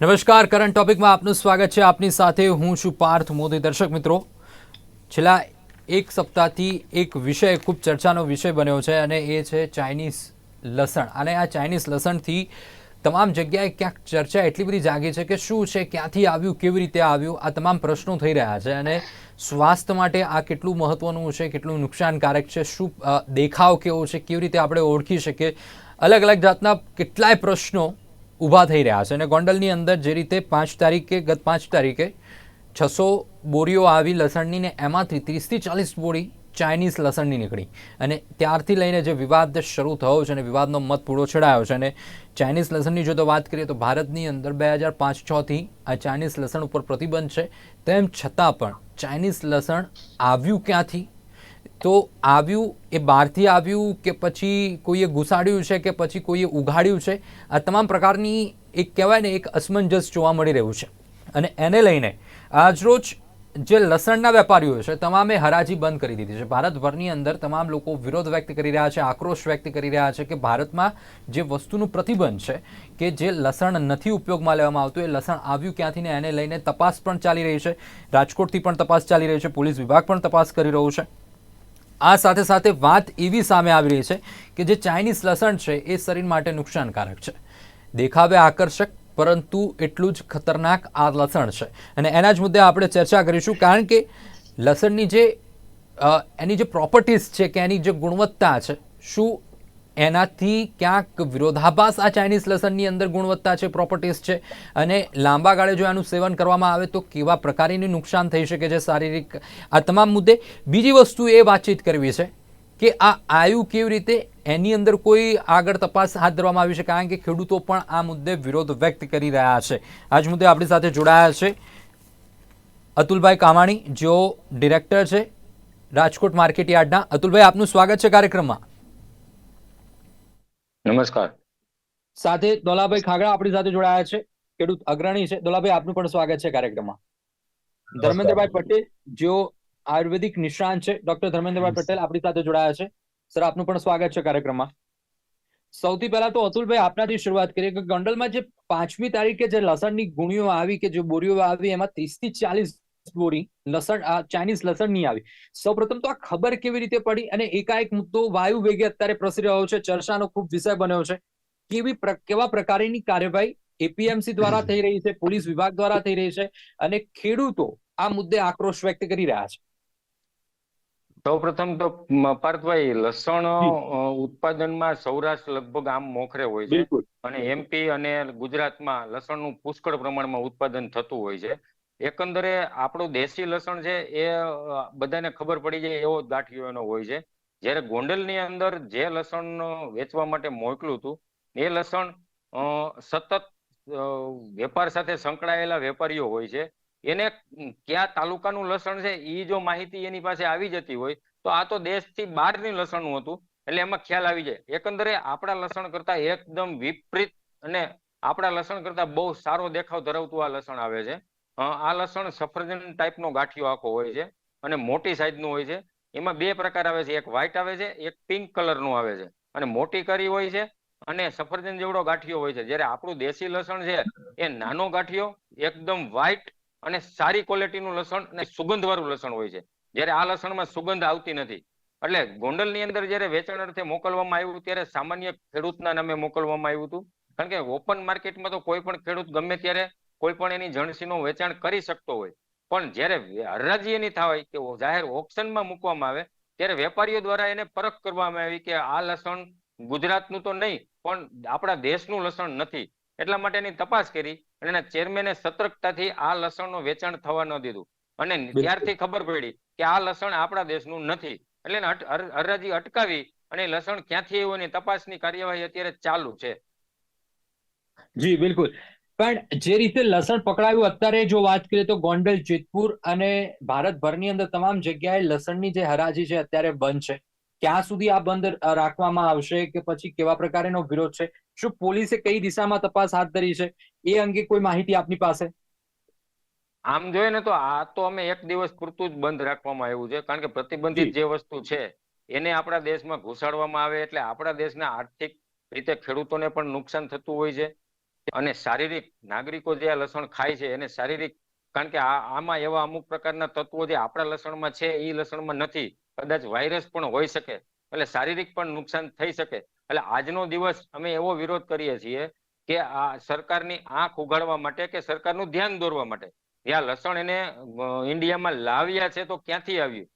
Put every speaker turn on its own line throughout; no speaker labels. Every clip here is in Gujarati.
નમસ્કાર કરંટ ટોપિકમાં આપનું સ્વાગત છે. આપની સાથે હું છું પાર્થ મોદી. દર્શક મિત્રો, છેલ્લા એક સપ્તાહથી એક વિષય, ખૂબ ચર્ચાનો વિષય બન્યો છે અને એ છે ચાઇનીઝ લસણ. અને આ ચાઇનીઝ લસણથી તમામ જગ્યાએ ક્યાંક ચર્ચા એટલી બધી જાગી છે કે શું છે, ક્યાંથી આવ્યું, કેવી રીતે આવ્યું, આ તમામ પ્રશ્નો થઈ રહ્યા છે. અને સ્વાસ્થ્ય માટે આ કેટલું મહત્વનું છે, કેટલું નુકસાનકારક છે, શું દેખાવ કેવો છે, કેવી રીતે આપણે ઓળખી શકીએ? અલગ અલગ જાતના કેટલાય પ્રશ્નો ઊભા થઈ રહ્યા છે અને ગોંડલની અંદર જે રીતે પાંચ તારીખે, ગત પાંચ તારીખે છસો બોરીઓ આવી લસણની ને એમાંથી ત્રીસથી ચાલીસ બોરી ચાઇનીઝ લસણની નીકળી. અને ત્યારથી લઈને જે વિવાદ શરૂ થયો છે અને વિવાદનો મત પૂરો છેડાયો છે અને ચાઇનીઝ લસણની જો તો વાત કરીએ તો ભારતની અંદર બે હજાર પાંચ છથી આ ચાઇનીઝ લસણ ઉપર પ્રતિબંધ છે. તેમ છતાં પણ ચાઇનીઝ લસણ આવ્યું ક્યાંથી? તો આવ્યું એ બહારથી આવ્યું કે પછી કોઈએ ઘુસાડ્યું છે કે પછી કોઈએ ઉઘાડ્યું છે? આ તમામ પ્રકારની એક કહેવાય ને એક અસમંજસ જોવા મળી રહ્યું છે. અને એને લઈને આજરોજ જે લસણના વેપારીઓ છે, તમામે હરાજી બંધ કરી દીધી છે. ભારતભરની અંદર તમામ લોકો વિરોધ વ્યક્ત કરી રહ્યા છે, આક્રોશ વ્યક્ત કરી રહ્યા છે કે ભારતમાં જે વસ્તુનું પ્રતિબંધ છે કે જે લસણ નથી ઉપયોગમાં લેવામાં આવતું, એ લસણ આવ્યું ક્યાંથી ને એને લઈને તપાસ પણ ચાલી રહી છે. રાજકોટથી પણ તપાસ ચાલી રહી છે, પોલીસ વિભાગ પણ તપાસ કરી રહ્યું છે. આ સાથે સાથે વાત એવી સામે આવી રહી છે કે જે ચાઇનીઝ લસણ છે એ શરીર માટે નુકસાનકારક છે. દેખાવે આકર્ષક, પરંતુ એટલું જ ખતરનાક આ લસણ છે. અને એના જ મુદ્દે આપણે ચર્ચા કરીશું, કારણ કે લસણની જે એની જે પ્રોપર્ટીઝ છે કે એની જે ગુણવત્તા છે, શું એનાથી ક્યાંક વિરોધાભાસ આ ચાઇનીઝ લસણની અંદર ગુણવત્તા છે પ્રોપર્ટીઝ છે અને લાંબા ગાળે જો આનું સેવન કરવામાં આવે તો કેવા પ્રકારની નુકસાન થઈ શકે છે શારીરિક આ તમામ મુદ્દે. બીજી વસ્તુ એ વાતચીત કરવી છે કે આ આયુ કેવી રીતે એની અંદર કોઈ આગળ તપાસ હાથ ધરવામાં આવી છે, કારણ કે ખેડૂતો પણ આ મુદ્દે વિરોધ વ્યક્ત કરી રહ્યા છે. આ જ મુદ્દે આપણી સાથે જોડાયા છે અતુલભાઈ કામાણી, જેઓ ડિરેક્ટર છે રાજકોટ માર્કેટ યાર્ડના અતુલભાઈ, આપનું સ્વાગત છે કાર્યક્રમમાં.
નમસ્કાર.
સાથે દોલાભાઈ ખાગડા આપણી સાથે જોડાયા છે. ખેડૂત અગ્રણી છે. દોલાભાઈ આપનું પણ સ્વાગત છે કાર્યક્રમમાં. ધર્મેન્દ્રભાઈ પટેલ જેઓ આયુર્વેદિક નિષ્ણાંત છે. ડોક્ટર ધર્મેન્દ્રભાઈ પટેલ આપણી સાથે જોડાયા છે. સર આપનું પણ સ્વાગત છે કાર્યક્રમમાં. સૌથી પહેલા તો અતુલભાઈ આપનાથી શરૂઆત કરીએ કે ગંડલમાં જે પાંચમી તારીખે જે લસણની ગુણીઓ આવી કે જે બોરીઓ આવી એમાં ત્રીસથી ચાલીસ બોરી લસણ આ ચાઇનીઝ નહીં આવી. સૌપ્રથમ તો આ ખબર કેવી રીતે પડી અને એકાએક મુદ્દો વાયુ વેગે અત્યારે પ્રસરી રહ્યો છે ચર્ચાનો ખૂબ વિષય બન્યો છે. કેવી કેવા પ્રકારની કાર્યવાહી એપીએમસી દ્વારા થઈ રહી છે પોલીસ વિભાગ દ્વારા થઈ રહી છે અને ખેડૂતો આ મુદ્દે આક્રોશ વ્યક્ત કરી રહ્યા છે.
સૌપ્રથમ તો મ, પાર્થભાઈ લસણ ઉત્પાદનમાં સૌરાષ્ટ્ર લગભગ આમ મોખરે હોય છે. અને એમપી અને ગુજરાતમાં લસણનું પુષ્કળ પ્રમાણમાં ઉત્પાદન થતું હોય છે. એકંદરે આપણું દેશી લસણ છે એ બધાને ખબર પડી જાય એવો ગાંઠિયો એનો હોય છે. જ્યારે ગોંડલની અંદર જે લસણ વેચવા માટે મોકલું હતું એ લસણ સતત વેપાર સાથે સંકળાયેલા વેપારીઓ હોય છે. એને કયા તાલુકાનું લસણ છે એ જો માહિતી એની પાસે આવી જતી હોય, તો આ તો દેશથી બહારની લસણનું હતું, એટલે એમાં ખ્યાલ આવી જાય. એકંદરે આપણા લસણ કરતા એકદમ વિપરીત અને આપણા લસણ કરતા બહુ સારો દેખાવ ધરાવતું આ લસણ આવે છે. આ લસણ સફરજન ટાઈપનો ગાંઠિયો આખો હોય છે અને મોટી સાઈઝનું હોય છે. એમાં બે પ્રકાર આવે છે. એક વ્હાઈટ આવે છે, એક પિંક કલરનું આવે છે. અને મોટી કરી હોય છે અને સફરજન જેવડો ગાંઠિયો હોય છે. જ્યારે આપણું દેશી લસણ છે, એ નાનો ગાંઠિયો, એકદમ વ્હાઈટ અને સારી ક્વોલિટીનું લસણ અને સુગંધવાળું લસણ હોય છે. જ્યારે આ લસણમાં સુગંધ આવતી નથી. એટલે ગોંડલની અંદર જ્યારે વેચાણ અર્થે મોકલવામાં આવ્યું ત્યારે સામાન્ય ખેડૂતના નામે મોકલવામાં આવ્યું હતું. કારણ કે ઓપન માર્કેટમાં તો કોઈ પણ ખેડૂત ગમે ત્યારે કોઈ પણ એની જણસીનું વેચાણ કરી શકતો હોય. પણ જ્યારે હરાજી એની થાય કે જાહેર ઓપ્શનમાં મૂકવામાં આવે ત્યારે વેપારીઓ દ્વારા એને પરખ કરવામાં આવી કે આ લસણ ગુજરાતનું તો નહીં પણ આપણા દેશનું લસણ નથી. એટલા માટે એની તપાસ કરી અને એના ચેરમેને સતર્કતાથી આ લસણનું વેચાણ થવા ન દીધું. અને ત્યારથી ખબર પડી કે આ લસણ આપણા દેશનું નથી. એટલે હરરાજી હરાજી અટકાવી અને લસણ ક્યાંથી આવ્યું એની તપાસની કાર્યવાહી અત્યારે ચાલુ છે.
જી બિલકુલ. પણ જે રીતે લસણ પકડાયું અત્યારે જો વાત કરીએ તો ગોંડલ જેતપુર અને ભારતભરની અંદર તમામ જગ્યાએ લસણની જે હરાજી છે અત્યારે બંધ છે. ક્યાં સુધી આ બંધ રાખવામાં આવશે કે પછી કેવા પ્રકારનો વિરોધ છે? શું પોલીસે કઈ દિશામાં તપાસ હાથ ધરી છે? એ અંગે કોઈ માહિતી આપની પાસે?
આમ જોઈએ ને તો આ તો અમે એક દિવસ પૂરતું જ બંધ રાખવામાં આવ્યું છે કારણ કે પ્રતિબંધિત જે વસ્તુ છે એને આપણા દેશમાં ઘુસાડવામાં આવે એટલે આપણા દેશના આર્થિક રીતે ખેડૂતોને પણ નુકસાન થતું હોય છે. અને શારીરિક નાગરિકો જે આ લસણ ખાય છે, એને શારીરિક, કારણ કે આમાં એવા અમુક પ્રકારના તત્વો જે આપણા લસણમાં છે એ લસણમાં નથી. કદાચ વાયરસ પણ હોઈ શકે, એટલે શારીરિક પણ નુકસાન થઈ શકે. એટલે આજનો દિવસ અમે એવો વિરોધ કરીએ છીએ કે આ સરકારની આંખ ઉઘાડવા માટે કે સરકારનું ધ્યાન દોરવા માટે. જ્યાં લસણ એને ઇન્ડિયામાં લાવ્યા છે તો ક્યાંથી આવ્યું?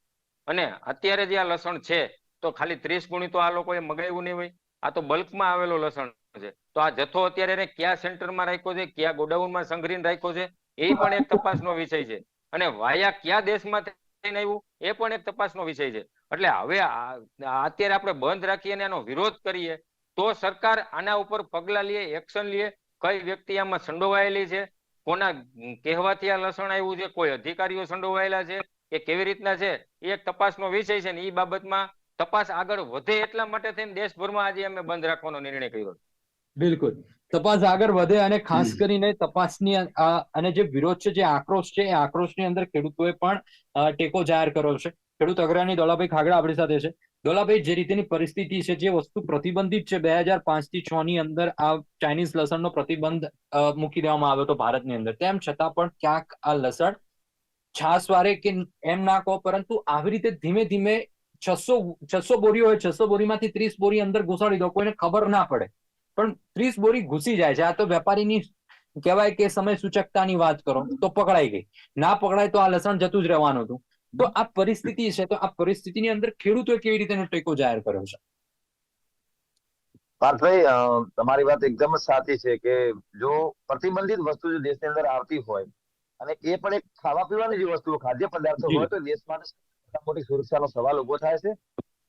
અને અત્યારે જે આ લસણ છે, તો ખાલી ત્રીસ ગુણી તો આ લોકોએ મગાવ્યું નહીં હોય આ તો બલ્કમાં આવેલો લસણ છે. તો આ જથ્થો અત્યારે એને કયા સેન્ટરમાં રાખ્યો છે, કયા ગોડાઉનમાં સંગ્રહીને રાખ્યો છે, એ પણ એક તપાસનો વિષય છે. અને વાયા કયા દેશમાં થઈને આવ્યું, એ પણ એક તપાસનો વિષય છે. એટલે હવે અત્યારે આપણે બંધ રાખીએ અને એનો વિરોધ કરીએ, તો સરકાર આના ઉપર પગલા લે, એક્શન લે, કઈ વ્યક્તિ આમાં સંડોવાયેલી છે, કોના કહેવાથી આ લસણ આવ્યું છે, કોઈ અધિકારીઓ સંડોવાયેલા છે કે કેવી રીતના છે, એ એક તપાસનો વિષય છે ને એ બાબતમાં તપાસ આગળ વધે એટલા માટે થઈને દેશભરમાં આજે અમે બંધ રાખવાનો નિર્ણય કર્યો.
બિલકુલ. તપાસ આગળ વધે અને ખાસ કરીને તપાસની અને જે વિરોધ છે જે આક્રોશ છે એ આક્રોશની અંદર ખેડૂતોએ પણ ટેકો જાહેર કર્યો છે. ખેડૂત અગ્રણી દોલાભાઈ ખાગડા આપણી સાથે છે. દોલાભાઈ જે રીતેની પરિસ્થિતિ છે જે વસ્તુ પ્રતિબંધિત છે બે હજાર પાંચથી છ ની અંદર આ ચાઇનીઝ લસણનો પ્રતિબંધ મૂકી દેવામાં આવ્યો હતો ભારતની અંદર. તેમ છતાં પણ ક્યાંક આ લસણ છાસવારે કે એમ ના કહો પરંતુ આવી રીતે ધીમે ધીમે છસો છસો બોરી હોય છસો બોરીમાંથી ત્રીસ બોરી અંદર ઘુસાડી દો કોઈને ખબર ના પડે. પણ ત્રીસ બોરી ઘૂસી જાય છે. આ તો વેપારીની કહેવાય કે સમય સૂચકતાની વાત કરો તો પકડાઈ ગઈ. ના પકડાય તો આ લસણ જતું જ રહેવાનું હતું. તો આ પરિસ્થિતિ છે તો આ પરિસ્થિતિની અંદર ખેડૂતોએ કેવી રીતે ટેકો જાહેર કર્યો છે?
પાર્થભાઈ તમારી વાત એકદમ સાચી છે કે જો પ્રતિબંધિત વસ્તુ જો દેશની અંદર આવતી હોય અને એ પણ એક ખાવા પીવાની જે વસ્તુઓ ખાદ્ય પદાર્થો હોય તો દેશ માટે મોટી સુરક્ષાનો સવાલ ઊભો થાય છે.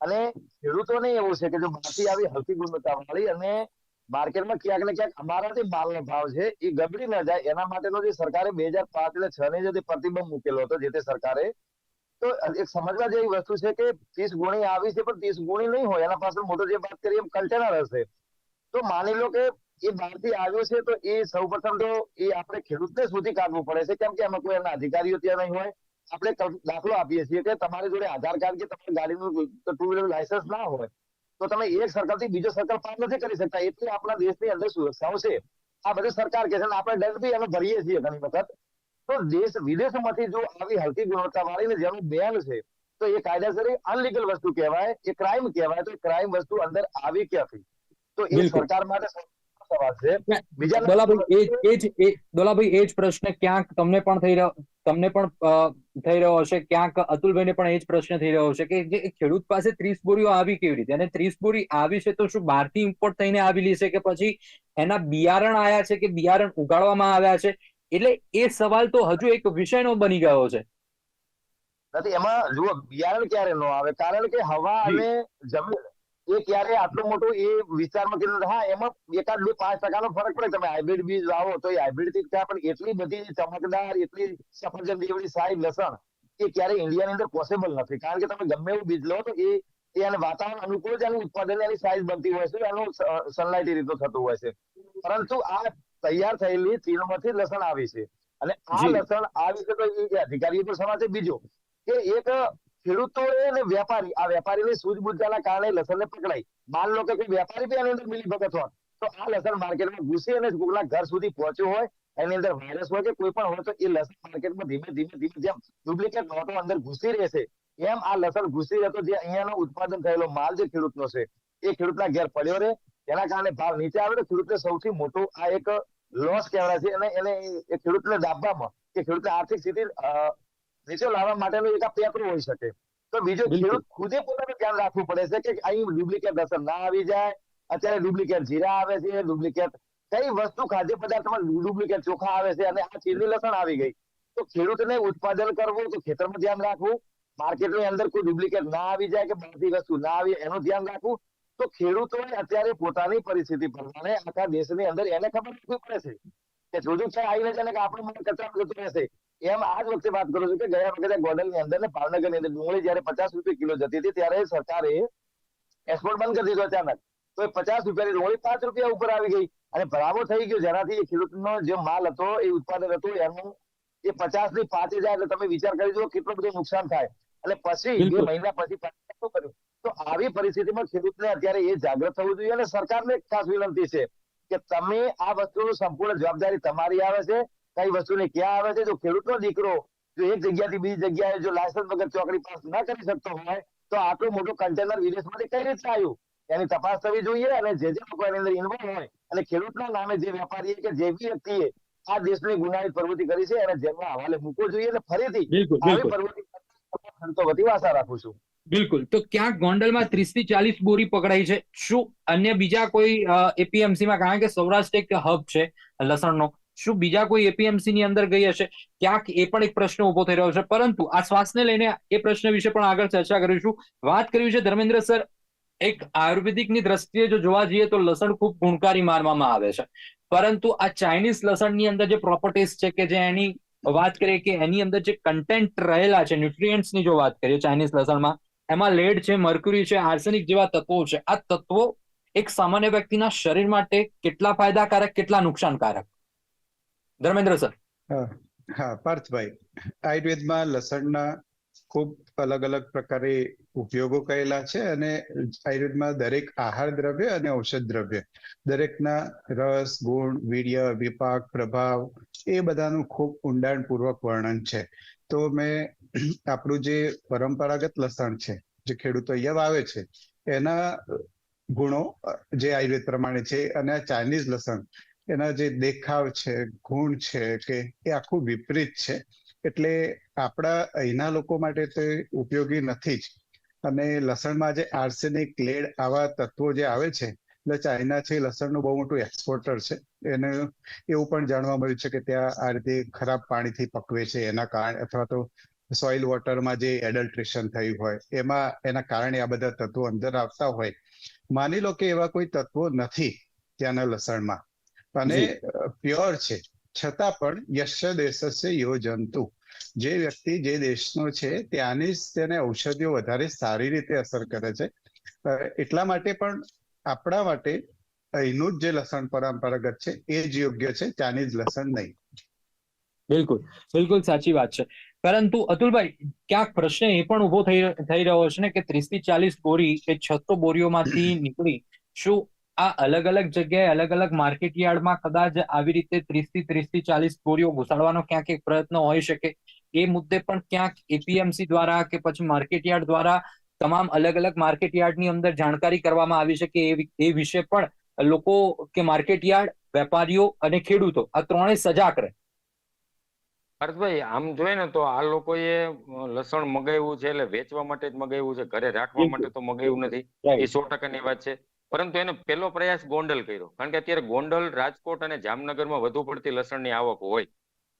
અને ખેડૂતોને એવું છે કે જો બહારથી આવી હલકી ગુણવત્તા વાળી અને માર્કેટમાં ક્યાંક ને ક્યાંક અમારા જે માલનો ભાવ છે, એ ગબડી ન જાય. એના માટેનો જે સરકારે બે હજાર પાંચ અને છ ની જે પ્રતિબંધ મૂકેલો હતો, જે તે સરકારે, તો એક સમજવા જેવી વસ્તુ છે કે ત્રીસ ગુણી આવી છે, પણ ત્રીસ ગુણી નહીં હોય. એના પાછળ મોટો જે વાત કરીએ એમ કલ્ચરલ હશે. તો માની લો કે એ બહારથી આવ્યો છે, તો એ સૌપ્રથમ તો એ આપણે ખેડૂતને સુધી કાઢવું પડે છે. કેમ કે એમાં કોઈ એમના અધિકારીઓ ત્યાં નહીં હોય. આપણે દાખલો આપીએ છીએ કે તમારી જોડે આધાર કાર્ડ કે તમારી ગાડીનું ટુ વ્હીલર લાયસન્સ ના હોય. તો તમે એક સર્કલથી બીજો સર્કલ પાર નથી કરી શકતા. એટલી આપણા દેશની અંદર સુરક્ષાઓ છે. આ બધું સરકાર કે છે અને આપણે ડર બી અમે ભરીએ છીએ ઘણી વખત. તો દેશ વિદેશમાંથી જો આવી હલકી ગુણવત્તા વાળી ને જેનું બેન છે તો એ કાયદેસર અનલીગલ વસ્તુ કહેવાય એ ક્રાઇમ કહેવાય તો ક્રાઇમ વસ્તુ અંદર આવી ક્યાંથી? તો એ સરકાર માટે
દોલાભાઈ એ જ- પ્રશ્ન ક્યાંક તમને પણ થઈ રહ્યો તમને પણ થઈ રહ્યો હશે. ક્યાંક અતુલભાઈને પણ એ જ પ્રશ્ન થઈ રહ્યો હશે કે જે ખેડૂત પાસે ત્રીસ બોરીઓ આવી કેવી રીતે? અને ત્રીસ બોરી આવી છે તો શું બહારથી ઇમ્પોર્ટ થઈને આવેલી છે કે પછી એના બિયારણ આવ્યા છે કે બિયારણ ઉગાડવામાં આવ્યા છે? એટલે એ સવાલ તો હજુ એક વિષયનો બની ગયો છે.
નથી એમાં જુઓ બિયારણ ક્યારે નો આવે? કારણ કે હવા. અને જમીન એ ક્યારે આટલું મોટું એ વિસ્તારમાં કીધું હા એમાં એકાદ બે પાંચ ટકાનો ફરક પડે. તમે હાઇબ્રિડ બીજ વાવો તો એ હાઇબ્રિડથી ત્યાં પણ એટલી બધી ચમકદાર એટલી સફરજન જેવડી સારી લસણ એ ક્યારે ઇન્ડિયાની અંદર પોસિબલ નથી. કારણ કે તમે ગમે એવું બીજ લો તો એ એને વાતાવરણ અનુકૂળ જ એનું ઉત્પાદન એની સાઇઝ બનતી હોય છે એનું સનલાઇટ રીતનું થતું હોય છે. પરંતુ આ તૈયાર થયેલી ચીનમાંથી લસણ આવી છે. અને આ લસણ આવી છે તો એ અધિકારીઓ પણ સમાજ બીજો કે એક ખેડૂતો અને વેપારી, આ વેપારીની સૂઝબૂછના કારણે લસણને પકડાઈ. માન લો કે કોઈ વેપારી બી આની અંદર મિલી ભગત હોત તો આ લસણ માર્કેટમાં ઘૂસી અને કોકના ઘર સુધી પહોંચ્યું હોય, એની અંદર વાયરસ હોય કે કોઈ પણ હોય, તો એ લસણ માર્કેટમાં ધીમે ધીમે ધીમે જેમ ડુપ્લિકેટ નોટો અંદર ઘૂસી રહેશે, એમ આ લસણ ઘૂસી રહેતો જે અહીંયાનો ઉત્પાદન થયેલો માલ જે ખેડૂતનો છે, એ ખેડૂતના ઘેર પડ્યો રહે એના કારણે ભાવ નીચે આવે તો ખેડૂતને સૌથી મોટો આ એક લોસ કહેવાય છે, અને એને ખેડૂતને દાબવામાં કે ખેડૂતની આર્થિક સ્થિતિ નીચે લાવવા માટેનો એક પેપરું હોઈ શકે. તો બીજો ખેડૂત ખુદે પોતાનું ધ્યાન રાખવું પડે છે કે અહીં ડુપ્લિકેટ અસર ના આવી જાય અત્યારે ડુપ્લિકેટ જીરા આવે છે ડુપ્લિકેટ કઈ વસ્તુ ખાદ્ય પદાર્થમાં ડુપ્લિકેટ ચોખા આવે છે અને આ ચીરની લસણ આવી ગઈ. તો ખેડૂતને ઉત્પાદન કરવું તો ખેતરમાં ધ્યાન રાખવું માર્કેટની અંદર કોઈ ડુપ્લિકેટ ના આવી જાય કે બધી વસ્તુ ના આવી એનું ધ્યાન રાખવું. તો ખેડૂતોએ અત્યારે પોતાની પરિસ્થિતિ પ્રમાણે આખા દેશની અંદર એને ખબર પડે છે કે જોજુ છે આવીને છે ને કે આપણું મને કચરા જતું રહેશે. એમ આ જ વખતે વાત કરું છું કે ગયા વખતે ગોંડલની અંદર ને ભાવનગરની અંદર ડુંગળી જયારે પચાસ રૂપિયા કિલો જતી હતી ત્યારે સરકારે એક્સપોર્ટ બંધ કરી દીધો અચાનક. તો એ પચાસ રૂપિયાની ડુંગળી પાંચ રૂપિયા ઉપર આવી ગઈ અને ભરાવો થઈ ગયો. જેનાથી એ ખેડૂતનો જે માલ હતો એ ઉત્પાદન હતું એનું એ પચાસથી પાંચ હજાર એટલે તમે વિચાર કરી દો કેટલું બધું નુકસાન થાય. એટલે પછી બે મહિના પછી શું કર્યું? તો આવી પરિસ્થિતિમાં ખેડૂતને અત્યારે એ જાગૃત થવું જોઈએ અને સરકારને ખાસ વિનંતી છે કે તમે આ વસ્તુનું સંપૂર્ણ જવાબદારી તમારી આવે છે. કઈ વસ્તુને ક્યાં આવે છે? જો ખેડૂતનો દીકરો જો એક જગ્યાથી બીજી જગ્યાએ જો લાયસન્સ વગર ચોકડી પાસ ના કરી શકતો હોય તો આટલું મોટું કન્ટેનર વિદેશમાંથી કઈ રીતે આવ્યું? એની તપાસ થવી જોઈએ અને જે જે લોકો એની અંદર ઇન્વોલ્વ હોય અને ખેડૂતના નામે જે વેપારીએ કે જે બી વ્યક્તિએ આ દેશની ગુનાહિત પ્રવૃત્તિ કરી છે એને જેલના હવાલે મૂકવો જોઈએ અને ફરીથી
બિલકુલ
આવી પ્રવૃત્તિ તો વધી આશા રાખું છું.
બિલકુલ. તો ક્યાંક ગોંડલમાં ત્રીસથી ચાલીસ બોરી પકડાઈ છે? શું અન્ય બીજા કોઈ એપીએમસી માં? કારણ કે સૌરાષ્ટ્ર એક હબ છે લસણનો. શું બીજા કોઈ એપીએમસી ની અંદર ગઈ હશે? ક્યાંક એ પણ એક પ્રશ્ન ઊભો થઈ રહ્યો છે. પરંતુ આ શ્વાસને લઈને એ પ્રશ્ન વિશે પણ આગળ ચર્ચા કરીશું. વાત કરવી છે ધર્મેન્દ્ર સર, એક આયુર્વેદિકની દ્રષ્ટિએ જો જોવા જઈએ તો લસણ ખૂબ ગુણકારી માનવામાં આવે છે. પરંતુ આ ચાઇનીઝ લસણની અંદર જે પ્રોપર્ટીઝ છે કે જે એની વાત કરીએ કે એની અંદર જે કન્ટેન્ટ રહેલા છે ન્યુટ્રિયન્ટ્સની જો વાત કરીએ ચાઇનીઝ લસણમાં, એમાં લેડ છે મર્ક્યુરી છે આર્સેનિક જેવા તત્વો છે. આ તત્વો એક સામાન્ય વ્યક્તિના શરીર માટે કેટલા ફાયદાકારક, કેટલા નુકસાનકારક? ધર્મેન્દ્ર સર.
હા પાર્થભાઈ, આયુર્વેદમાં લસણના ખૂબ અલગ અલગ પ્રકારે ઉપયોગો કરેલા છે અને આયુર્વેદમાં દરેક આહાર દ્રવ્ય અને ઔષધ દ્રવ્ય, દરેકના રસ, ગુણ, વીર્ય, વિપાક, પ્રભાવ, એ બધાનું ખૂબ ઊંડાણપૂર્વક વર્ણન છે. તો મેં આપણું જે પરંપરાગત લસણ છે, જે ખેડૂતો અહીંયા વાવે છે, એના ગુણો જે આયુર્વેદ પ્રમાણે છે અને આ ચાઇનીઝ લસણ એના જે દેખાવ છે, ગુણ છે કે એ આખું વિપરીત છે. એટલે આપણા અહીંના લોકો માટે તે ઉપયોગી નથી જ. અને લસણમાં જે આર્સેનિક લેડ આવા તત્વો જે આવે છે, એટલે ચાઇના છે લસણનું બહુ મોટું એક્સપોર્ટર છે. એને એવું પણ જાણવા મળ્યું છે કે ત્યાં આ રીતે ખરાબ પાણીથી પકવે છે. એના કારણે અથવા તો સોઇલ વોટરમાં જે એડલ્ટ્રેશન થયું હોય, એમાં એના કારણે આ બધા તત્વો અંદર આવતા હોય. માની લો કે એવા કોઈ તત્વો નથી ત્યાંના લસણમાં. અને પ્યોર છે. છતાં પણ યશ દેશસ્ય યો જંતુ. જે વ્યક્તિ જે દેશનો છે ત્યાંની જ તેને ઔષધિઓ વધારે સારી રીતે અસર કરે છે. એટલા માટે પણ આપણા માટે અહીંનું જ જે લસણ પરંપરાગત છે એ જ યોગ્ય છે ચાઇનીઝ લસણ નહીં.
બિલકુલ. બિલકુલ સાચી વાત છે. પરંતુ અતુલભાઈ ક્યાંક પ્રશ્ન એ પણ ઊભો થઈ થઈ રહ્યો છે ને કે ત્રીસથી ચાલીસ બોરી કે છસો બોરીઓમાંથી નીકળી શું આ અલગ અલગ જગ્યાએ અલગ અલગ માર્કેટ યાર્ડમાં કદાચ આવી રીતે ત્રીસથી ત્રીસથી ચાલીસ બોરીઓ ઘુસાડવાનો ક્યાંક એક પ્રયત્ન હોઈ શકે. એ મુદ્દે પણ ક્યાંક એપીએમસી દ્વારા કે પછી માર્કેટ યાર્ડ દ્વારા તમામ અલગ અલગ માર્કેટ યાર્ડની અંદર જાણકારી કરવામાં આવી શકે એ વિશે પણ લોકો કે માર્કેટ યાર્ડ વેપારીઓ અને ખેડૂતો આ ત્રણેય સજાગ રહે.
હર્ષભાઈ આમ જોઈએ ને તો આ લોકોએ લસણ મગાવ્યું છે એટલે વેચવા માટે જ મગાવ્યું છે ઘરે રાખવા માટે તો મગાવ્યું નથી. એ સો ટકાની વાત છે. પરંતુ એનો પહેલો પ્રયાસ ગોંડલ કર્યો. કારણ કે અત્યારે ગોંડલ રાજકોટ અને જામનગરમાં વધુ પડતી લસણની આવક હોય.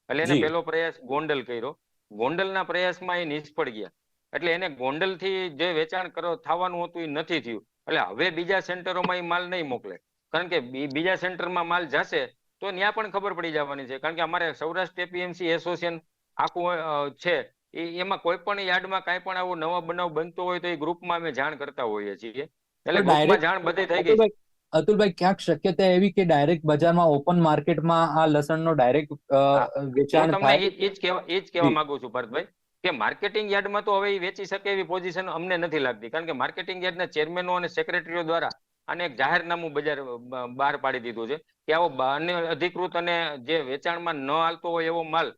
એટલે એને પહેલો પ્રયાસ ગોંડલ કર્યો. ગોંડલના પ્રયાસમાં એ નિષ્ફળ ગયા. એટલે એને ગોંડલથી જે વેચાણ કરો થવાનું હતું એ નથી થયું. એટલે હવે બીજા સેન્ટરોમાં એ માલ નહીં મોકલે. કારણ કે બીજા સેન્ટરમાં માલ જશે તો ત્યાં પણ ખબર પડી જવાની છે. કારણ કે અમારે સૌરાષ્ટ્ર એપીએમસી એસોસિએશન આખું છે. એમાં કોઈ પણ યાર્ડમાં કાંઈ પણ આવો નવો બનાવ બનતો હોય તો એ ગ્રુપમાં અમે જાણ કરતા હોઈએ છીએ. એટલે જાણ બધી થઈ ગઈ.
અતુલભાઈ ક્યાંક શક્યતા એવી કે ડાયરેક્ટ બજારમાં ઓપન માર્કેટમાં આ લસણનો ડાયરેક્ટ વેચાણ
થાય. એ જ કહેવા એ જ. કહેવા માંગુ છું ભરતભાઈ કે માર્કેટિંગ યાર્ડમાં તો હવે વેચી શકે એવી પોઝિશન અમને નથી લાગતી. કારણ કે માર્કેટિંગ યાર્ડના ચેરમેનો અને સેક્રેટરીઓ દ્વારા આને એક જાહેરનામું બજાર બહાર પાડી દીધું છે કે આવો અન્ય અધિકૃત અને જે વેચાણમાં ન હાલતો હોય એવો માલ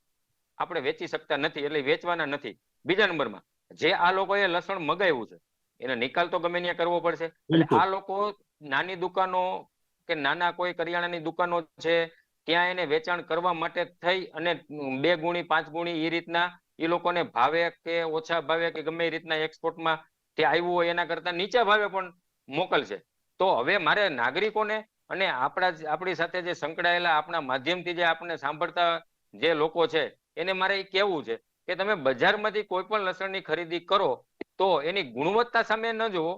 આપણે વેચી શકતા નથી એટલે વેચવાના નથી. બીજા નંબરમાં જે આ લોકોએ લસણ મગાવ્યું છે એનો નિકાલ તો ગમે ત્યાં કરવો પડશે. એટલે આ લોકો નાની દુકાનો કે નાના કોઈ કરિયાણાની દુકાનો છે ત્યાં એને વેચાણ કરવા માટે થઈ અને બે ગુણી પાંચ ગુણી એ રીતના એ લોકોને ભાવે કે ઓછા ભાવે કે ગમે એ રીતના એક્સપોર્ટમાં તે આવ્યું હોય એના કરતા નીચા ભાવે પણ મોકલશે. તો હવે મારે નાગરિકોને અને આપણા આપણી સાથે જે સંકળાયેલા આપણા માધ્યમથી જે આપણને સાંભળતા જે લોકો છે એને મારે એ કહેવું છે કે તમે બજારમાંથી કોઈ પણ લસણની ખરીદી કરો તો એની ગુણવત્તા સામે ન જુઓ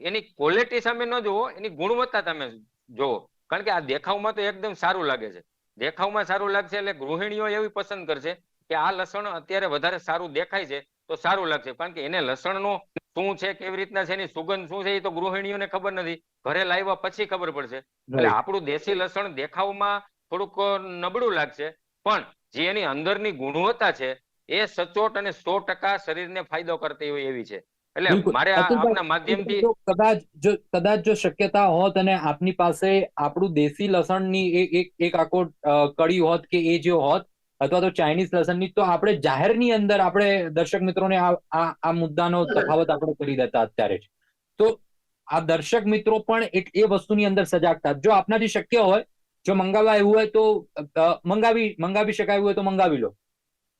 એની ક્વોલિટી સામે ન જુઓ એની ગુણવત્તા તમે જુઓ. કારણ કે આ દેખાવમાં તો એકદમ સારું લાગે છે. દેખાવમાં સારું લાગશે એટલે ગૃહિણીઓ એવી પસંદ કરશે કે આ લસણ અત્યારે વધારે સારું દેખાય છે તો સારું લાગશે. કારણ કે એને લસણનો શું છે કેવી રીતના છે એની સુગંધ શું છે એ તો ગૃહિણીઓને ખબર નથી. ઘરે લાવ્યા પછી ખબર પડશે. એટલે આપણું દેશી લસણ દેખાવમાં થોડુંક નબળું લાગશે. પણ જે એની અંદરની ગુણવત્તા છે એ સચોટ અને સો ટકા શરીરને ફાયદો કરતી હોય એવી છે. એટલે મારે આપના માધ્યમથી
કદાચ જો કદાચ જો શક્યતા હોત અને આપની પાસે આપણું દેશી લસણની એક એક આખો કડી હોત કે એ જે હોત અથવા તો ચાઇનીઝ લસણની તો આપણે જાહેરની અંદર આપણે દર્શક મિત્રોને આ આ મુદ્દાનો તફાવત આપણે કરી દેતા અત્યારે જ. તો આ દર્શક મિત્રો પણ એક એ વસ્તુની અંદર સજાગતા જો આપનાથી શક્ય હોય જો મંગાવવા એવું હોય તો મંગાવી મંગાવી શકાય એવું હોય તો મંગાવી લો.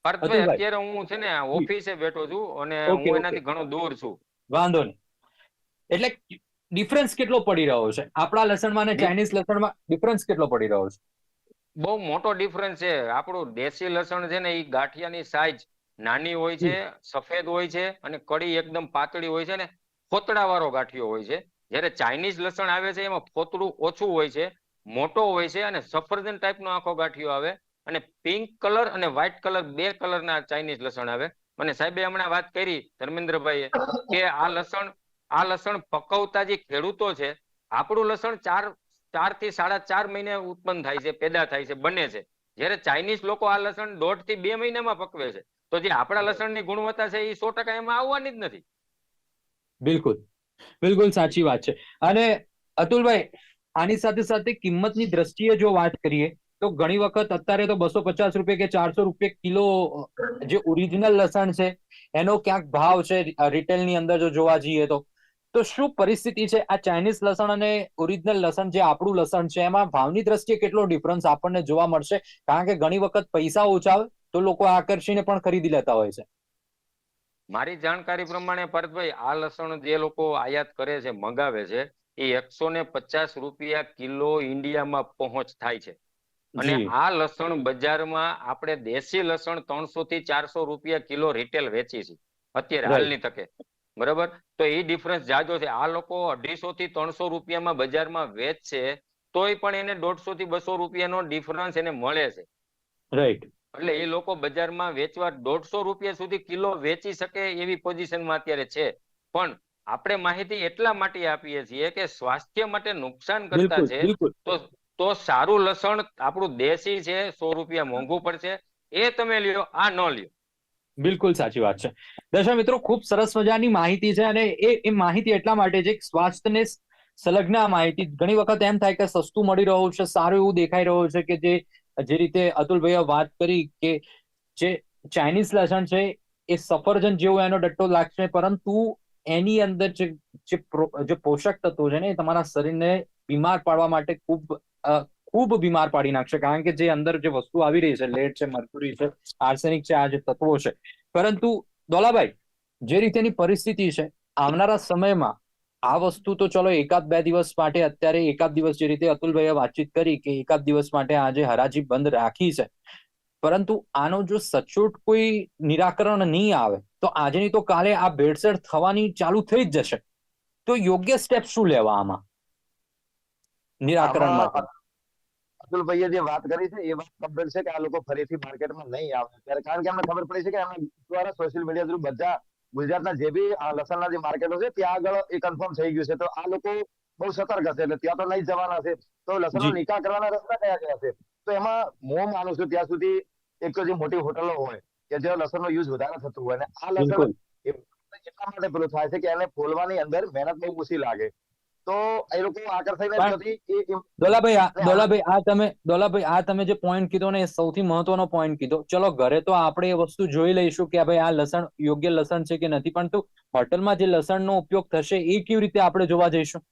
પાર્થભાઈ અત્યારે હું છે ને ઓફિસે બેઠો છું અને હું એનાથી ઘણો દૂર છું.
વાંધો નહીં. એટલે ડિફરન્સ કેટલો પડી રહ્યો છે? આપણા લસણમાં અને ચાઇનીઝ લસણમાં ડિફરન્સ કેટલો પડી રહ્યો છે?
બહુ મોટો ડિફરન્સ છે. આપણું દેશી લસણ છે ને એ ગાંઠિયાની સાઈઝ નાની હોય છે સફેદ હોય છે અને કડી એકદમ પાતળી હોય છે ને ફોતડા વાળો ગાંઠિયો હોય છે. જ્યારે ચાઇનીઝ લસણ આવે છે એમાં ફોતડું ઓછું હોય છે મોટો હોય છે અને સફરજન ટાઈપનો આખો ગાંઠિયો આવે. અને પિંક કલર અને વ્હાઇટ કલર બે કલરના ચાઇનીઝ લસણ આવે. મને સાહેબે હમણાં વાત કરી, ધર્મેન્દ્રભાઈએ, કે આ લસણ આ લસણ પકવતા જે ખેડૂતો છે, આપણું લસણ ચાર ચારથી સાડા ચાર મહિને ઉત્પન્ન થાય છે, પેદા થાય છે, બને છે. જ્યારે ચાઇનીઝ લોકો આ લસણ દોઢથી બે મહિનામાં પકવે છે. તો જે આપણા લસણની ગુણવત્તા છે એ સો ટકા એમાં આવવાની જ નથી.
બિલકુલ. બિલકુલ સાચી વાત છે. અને અતુલભાઈ, આની સાથે સાથે કિંમતની દ્રષ્ટિએ જો વાત કરીએ તો ઘણી વખત અત્યારે તો બસો પચાસ રૂપિયા કે ચારસો રૂપિયા કિલો જે ઓરિજિનલ લસણ છે, એનો ક્યાંક ભાવ છે રિટેલની અંદર જો જોવા જઈએ તો. તો શું પરિસ્થિતિ છે? આ ચાઇનીઝ લસણ અને ઓરિજિનલ લસણ જે આપણું લસણ છે, એમાં ભાવની દ્રષ્ટિએ કેટલો ડિફરન્સ આપણને જોવા મળશે? કારણ કે ઘણી વખત પૈસા ઓછા હોય તો લોકો આકર્ષીને પણ ખરીદી લેતા હોય છે.
મારી જાણકારી પ્રમાણે ભરતભાઈ, આ લસણ જે લોકો આયાત કરે છે, મંગાવે છે, એ એકસો ને પચાસ રૂપિયા કિલો ઇન્ડિયામાં પહોંચ થાય છે. અને આ લસણ બજારમાં આપણે દેશી લસણ ત્રણસો થી ચારસો રૂપિયા કિલો રિટેલ વેચી છે. અત્યારે. હાલની તકે. બરાબર? તો એ ડિફરન્સ જાજો છે. આ લોકો અઢીસો થી ત્રણસો રૂપિયામાં બજારમાં વેચશે તોય પણ એને દોઢસો થી બસો રૂપિયાનો ડિફરન્સ એને મળે છે.
રાઈટ
એટલે એ લોકો બજારમાં વેચવા દોઢસો રૂપિયા સુધી કિલો વેચી શકે એવી પોઝિશનમાં અત્યારે છે. પણ આપણે માહિતી એટલા માટે આપીએ છીએ કે સ્વાસ્થ્ય માટે નુકસાન કરતા છે તો તો સારું લસણ આપણું દેશી છે, સો રૂપિયા મોંઘું પડશે. એ તમે લ્યો, આ ન લ્યો.
બિલકુલ સાચી વાત છે. દર્શક મિત્રો, ખૂબ સરસ મજાની માહિતી છે અને એ એ માહિતી એટલા માટે છે સ્વાસ્થ્યને સંલગ્ન માહિતી. ઘણી વખત એમ થાય કે સસ્તું મળી રહ્યું છે, સારું એવું દેખાઈ રહ્યું છે કે જે જે રીતે અતુલભાઈએ વાત કરી કે જે ચાઇનીઝ લસણ છે, એ સફરજન જેવો એનો ડટ્ટો લાગશે, પરંતુ એની અંદર જે જે પોષક તત્વો છે ને, એ તમારા શરીરને બીમાર પાડવા માટે ખૂબ ખૂબ બીમાર પાડી નાખશે, કારણ કે જે અંદર જે વસ્તુ આવી રહી છે લેડ છે મર્ક્યુરી છે, આર્સેનિક છે, આ જે તત્વો છે. પરંતુ દોલાભાઈ, જે રીતેની પરિસ્થિતિ છે, આવનારા સમયમાં આ વસ્તુ તો ચલો એકાદ બે દિવસ માટે અત્યારે એકાદ દિવસ જે રીતે અતુલભાઈએ વાતચીત કરી કે એકાદ દિવસ માટે આજે હરાજી બંધ રાખી છે, પરંતુ આનો જો સચોટ કોઈ નિરાકરણ નહીં આવે, તો આજની તો કાલે આ ભેળસેળ થવાની ચાલુ થઈ જ જશે. તો યોગ્ય સ્ટેપ શું લેવા આમાં? નિરાકરણ માટે.
અતુલભાઈએ જે વાત કરી છે એ વાત કમ્પ્લીટ છે કે આ લોકો ફરીથી માર્કેટમાં નહીં આવે. ત્યારે કારણ કે અમને ખબર પડી છે કે એમના દ્વારા સોશિયલ મીડિયા થ્રુ બધા ગુજરાતના જે બી આ લસણના જે માર્કેટો છે ત્યાં આગળ એ કન્ફર્મ થઈ ગયું છે. તો આ લોકો બહુ સતર્ક હશે એટલે ત્યાં તો નહીં જવાના છે. તો લસણનો. નિકાલ કરવાના રસ્તા કયા કયા છે? તો એમાં હું માનું છું ત્યાં સુધી એક તો જે મોટી હોટલો હોય કે જે લસણનો યુઝ વધારે થતું હોય અને આ લસણ એટલા માટે પેલું થાય છે કે એને ફોલવાની અંદર મહેનત બહુ ઓછી લાગે. તો એ લોકો
પણ-
નથી
દોલાભાઈ દોલાભાઈ આ તમે દોલાભાઈ આ તમે જે પોઈન્ટ કીધો ને એ સૌથી મહત્વનો પોઈન્ટ કીધો. ચલો ઘરે તો આપણે એ વસ્તુ જોઈ લઈશું કે ભાઈ આ લસણ યોગ્ય લસણ છે કે નથી પરંતુ હોટલમાં જે લસણનો ઉપયોગ થશે એ કેવી રીતે આપણે જોવા જઈશું?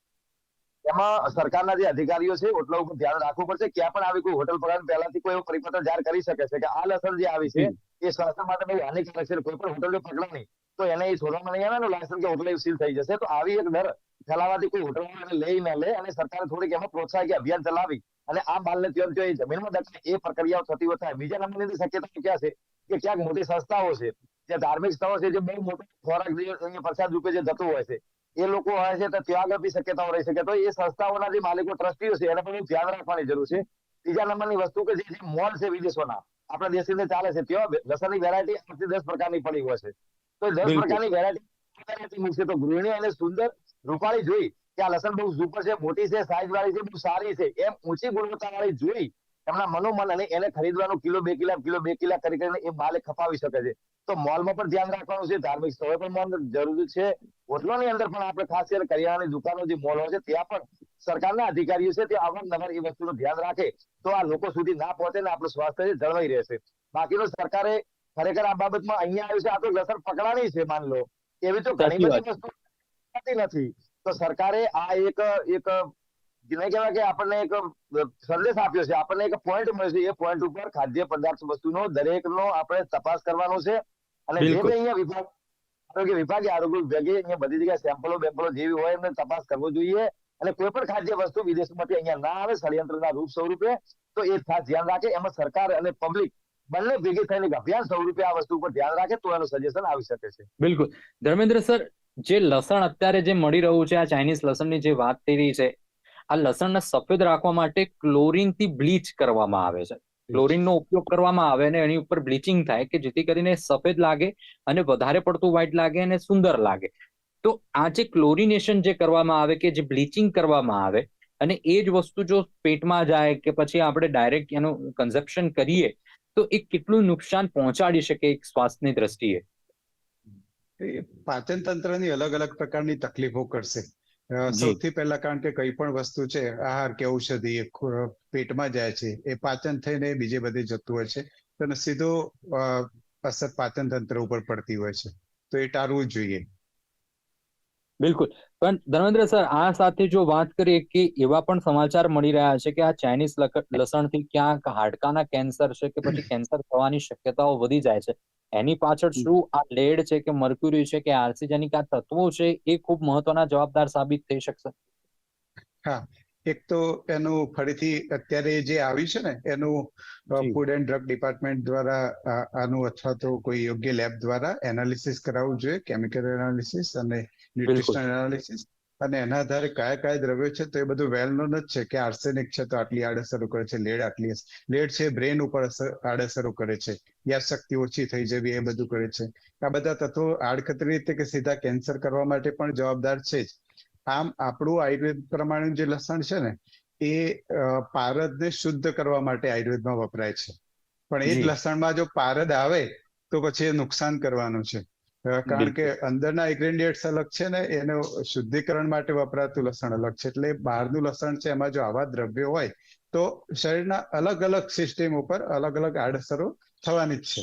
એમાં સરકારના જે અધિકારીઓ છે હોટલો ઉપર ધ્યાન રાખવું પડશે. ક્યાં પણ આવી કોઈ હોટલ પર પહેલાથી કોઈ એવો પરિપત્ર જાહેર કરી શકે છે કે આ લસણ જે આવી છે એ સ્વાસ્થ્ય માટે બહુ હાનિકારક છે. કોઈ પણ હોટલ જો પકડે નહીં તો એને એ શોધવામાં નહીં આવે લાયસન્સ કે હોટલ સીલ થઈ જશે. તો આવી એક ડર ફેલાવાથી કોઈ હોટલ લઈ ન લે અને સરકારે થોડીક એમાં પ્રોત્સાહન અભિયાન ચલાવી અને આ માલને ત્યાં ત્યાં જમીનમાં દટાય એ પ્રક્રિયાઓ થતી હોય થાય બીજા નંબરની શક્યતા ક્યાં છે? કે ક્યાંક મોટી સંસ્થાઓ છે જે ધાર્મિક સ્થળો છે જે બહુ મોટો ખોરાક પ્રસાદ રૂપે જે જતું હોય છે એ લોકો હોય છે તો ત્યાં આગળ બી શક્યતાઓ રહી શકે. તો એ સંસ્થાઓના જે માલિકો ટ્રસ્ટીઓ છે એને પણ ધ્યાન રાખવાની જરૂર છે. ત્રીજા નંબરની વસ્તુ કે જે જે મોલ છે વિદેશોના આપણા દેશની અંદર ચાલે છે ત્યાં લસણની વેરાયટી આઠથી દસ પ્રકારની પડી હોય છે. તો દસ પ્રકારની વેરાયટી મૂકશે તો ગૃહિણી અને સુંદર રૂપાળી જોઈ કે આ લસણ બહુ સુપર છે મોટી છે સાઈઝ વાળી છે બહુ સારી છે. એમ ઊંચી ગુણવત્તા વાળી જોઈ એમના મનોમન અને એને ખરીદવાનું કિલો બે કિલા કિલો બે કિલા કરી કરીને એ માલ ખપાવી શકે છે. તો મોલમાં પણ ધ્યાન રાખવાનું છે ધાર્મિક સ્થળો પણ મોલ જરૂરી છે. હોટલોની અંદર પણ આપણે ખાસ કરીને કરિયાણાની દુકાનો જે મોલ હોય છે ત્યાં પણ સરકારના અધિકારીઓ છે તે અવારનવાર એ વસ્તુનું ધ્યાન રાખે. તો આ લોકો સુધી ના પહોંચે ને આપણું સ્વાસ્થ્ય જળવાઈ રહેશે. બાકીનો સરકારે ખરેખર આ બાબતમાં અહીંયા આવ્યું છે આ તો લસણ પકડાણી છે માન લો. એવી તો ઘણી બધી વસ્તુ થતી નથી. તો સરકારે આ એક એક નહીં કહેવાય કે આપણને એક સંદેશ આપ્યો છે. આપણને એક પોઈન્ટ મળ્યો છે. એ પોઈન્ટ ઉપર ખાદ્ય પદાર્થ વસ્તુનો દરેકનો આપણે તપાસ કરવાનો છે. અને જે કંઈ અહીંયા વિભાગ આરોગ્ય વિભાગે આરોગ્ય વિભાગે અહીંયા બધી જગ્યાએ સેમ્પલો બેમ્પલો જેવી હોય એમને તપાસ કરવો જોઈએ. અને કોઈ પણ ખાદ્ય વસ્તુ વિદેશમાંથી અહીંયા ના આવે ષડયંત્રના રૂપ સ્વરૂપે તો એ ખાસ ધ્યાન રાખે. એમાં સરકાર અને પબ્લિક બંને ભેગી થઈને અભિયાન સ્વરૂપે આ વસ્તુ ઉપર ધ્યાન રાખે તો એનું સજેશન આવી શકે છે.
બિલકુલ. ધર્મેન્દ્ર સર જે લસણ અત્યારે જે મળી રહ્યું છે આ ચાઇનીઝ લસણની જે વાત થઈ રહી છે આ લસણને સફેદ રાખવા માટે ક્લોરીનથી બ્લીચ કરવામાં આવે છે. ક્લોરીનનો ઉપયોગ કરવામાં આવે અને એની ઉપર બ્લીચિંગ થાય કે જેથી કરીને સફેદ લાગે અને વધારે પડતું વ્હાઇટ લાગે અને સુંદર લાગે. તો આ જે ક્લોરિનેશન જે કરવામાં આવે કે જે બ્લીચિંગ કરવામાં આવે અને એ જ વસ્તુ જો પેટમાં જાય કે પછી આપણે ડાયરેક્ટ એનું કન્ઝપ્શન કરીએ તો એ કેટલું નુકસાન પહોંચાડી શકે એક સ્વાસ્થ્યની દ્રષ્ટિએ?
પાચન તંત્રની અલગ અલગ પ્રકારની તકલીફો કરશે. સૌથી પહેલા કારણ કે કઈ પણ વસ્તુ છે આહાર કે ઔષધિ એ પેટમાં જાય છે એ પાચન થઈને બીજે બધે જતું હોય છે તો સીધો અસર પાચન તંત્ર ઉપર પડતી હોય છે. તો એ ટાળવું જોઈએ.
બિલકુલ. પણ ધર્મેન્દ્ર સર આ સાથે જો વાત કરીએ કે એવા પણ સમાચાર મળી રહ્યા છે કે આ ચાઇનીઝ લસણથી ક્યાંક હાડકાના કેન્સર છે કે પછી કેન્સર થવાની શક્યતાઓ વધી જાય છે એની પાછળ શું આ લેડ છે કે મર્ક્યુરી છે કે આર્સેનિક આ તત્વો છે એ ખૂબ મહત્વના જવાબદાર સાબિત થઈ શકશે?
હા એક તો એનું ફરીથી અત્યારે જે આવી છે ને એનું ફૂડ એન્ડ ડ્રગ ડિપાર્ટમેન્ટ દ્વારા આનું અથવા તો કોઈ યોગ્ય લેબ દ્વારા એનાલિસિસ કરાવવું જોઈએ કેમિકલ એનાલિસિસ અને ન્યુટ્રિશનલ એનાલિસિસ અને એના આધારે કયા કયા દ્રવ્યો છે તો એ બધું વેલ નોન જ છે કે આર્સેનિક છે તો આટલી આડઅસરો કરે છે લેડ આટલી લેડ છે બ્રેન ઉપર અસર આડઅસરો કરે છે યાદશક્તિ ઓછી થઈ જવી એ બધું કરે છે. આ બધા તત્વો આડકતરી રીતે કે સીધા કેન્સર કરવા માટે પણ જવાબદાર છે જ. આમ આપણું આયુર્વેદ પ્રમાણે જે લસણ છે ને એ પારદને શુદ્ધ કરવા માટે આયુર્વેદમાં વપરાય છે. પણ એ જ. લસણમાં જો પારદ આવે તો પછી એ નુકસાન કરવાનું છે. કારણ કે અંદરના ઇન્ગ્રેડિયન્ટ્સ અલગ છે ને એનું શુદ્ધિકરણ માટે વપરાતું લસણ અલગ છે. એટલે બહારનું લસણ છે એમાં જો આવા દ્રવ્યો હોય તો શરીરના અલગ અલગ સિસ્ટમ ઉપર અલગ અલગ આડઅસરો થવાની જ છે.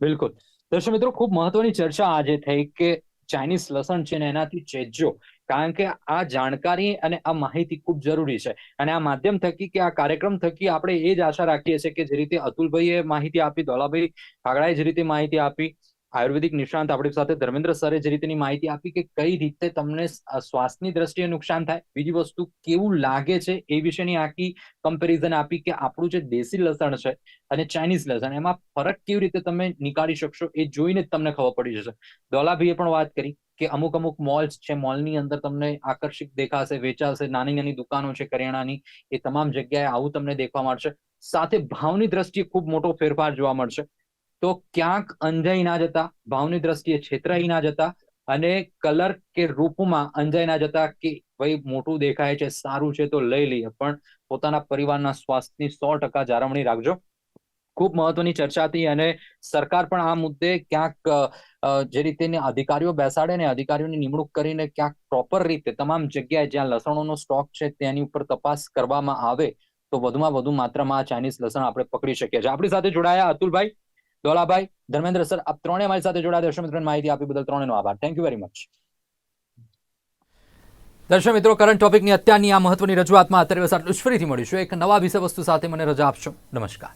બિલકુલ. દર્શક મિત્રો ખૂબ મહત્વની ચર્ચા આજે થઈ કે ચાઇનીઝ લસણ છે ને એનાથી ચેજો કારણ કે આ જાણકારી અને આ માહિતી ખૂબ જરૂરી છે. અને આ માધ્યમ થકી કે આ કાર્યક્રમ થકી આપણે એ જ આશા રાખીએ છીએ કે જે રીતે અતુલભાઈએ માહિતી આપી દોલાભાઈ કાગડાએ જે રીતે માહિતી આપી આયુર્વેદિક નિષ્ણાંત આપણી સાથે ધર્મેન્દ્ર સરે જે રીતેની માહિતી આપી કે કઈ રીતે તમને શ્વાસની દ્રષ્ટિએ નુકસાન થાય, બીજી વસ્તુ કેવું લાગે છે એ વિશેની આખી કમ્પેરિઝન આપી કે આપણું જે દેશી લસણ છે અને ચાઇનીઝ લસણ, એમાં ફરક કેવી રીતે તમે નીકાળી શકશો એ જોઈને જ તમને ખબર પડી જશે. દોલાભાઈએ પણ વાત કરી કે અમુક અમુક મોલ્સ છે મોલની અંદર તમને આકર્ષિત દેખાશે, વેચાશે નાની નાની દુકાનો છે, કરિયાણાની, એ તમામ જગ્યાએ આવું તમને દેખવા મળશે. સાથે ભાવની દ્રષ્ટિએ ખૂબ મોટો ફેરફાર જોવા મળશે. તો ક્યાંક અંજાઈ ના જતા, ભાવની દ્રષ્ટિએ છેતરાઈ ના જતા અને કલર કે રૂપમાં અંજાઈ ના જતા કે ભાઈ મોટું દેખાય છે, સારું છે તો લઈ લઈએ. પણ પોતાના પરિવારના સ્વાસ્થ્યની સો ટકા જાળવણી રાખજો. ખૂબ મહત્વની ચર્ચા હતી અને સરકાર પણ આ મુદ્દે ક્યાંક જે રીતે અધિકારીઓ બેસાડે ને અધિકારીઓની નિમણૂક કરીને ક્યાંક પ્રોપર રીતે તમામ જગ્યાએ જ્યાં લસણોનો સ્ટોક છે તેની ઉપર તપાસ કરવામાં આવે તો વધુમાં વધુ માત્રામાં ચાઇનીઝ લસણ આપણે પકડી શકીએ છીએ. આપણી સાથે જોડાયા અતુલભાઈ. દોલાભાઈ ધર્મેન્દ્ર સર, આપ ત્રણે મારી સાથે જોડાયા દર્શક મિત્રોને માહિતી આપી બદલ ત્રણેનો આભાર. થેન્ક યુ વેરી મચ દર્શક મિત્રો કરંટ ટોપિકની અત્યારની આ મહત્વની રજૂઆતમાં અત્યારે આટલું જ. ફરીથી મળીશું. એક નવા વિષય વસ્તુ સાથે મને રજા આપશો. નમસ્કાર.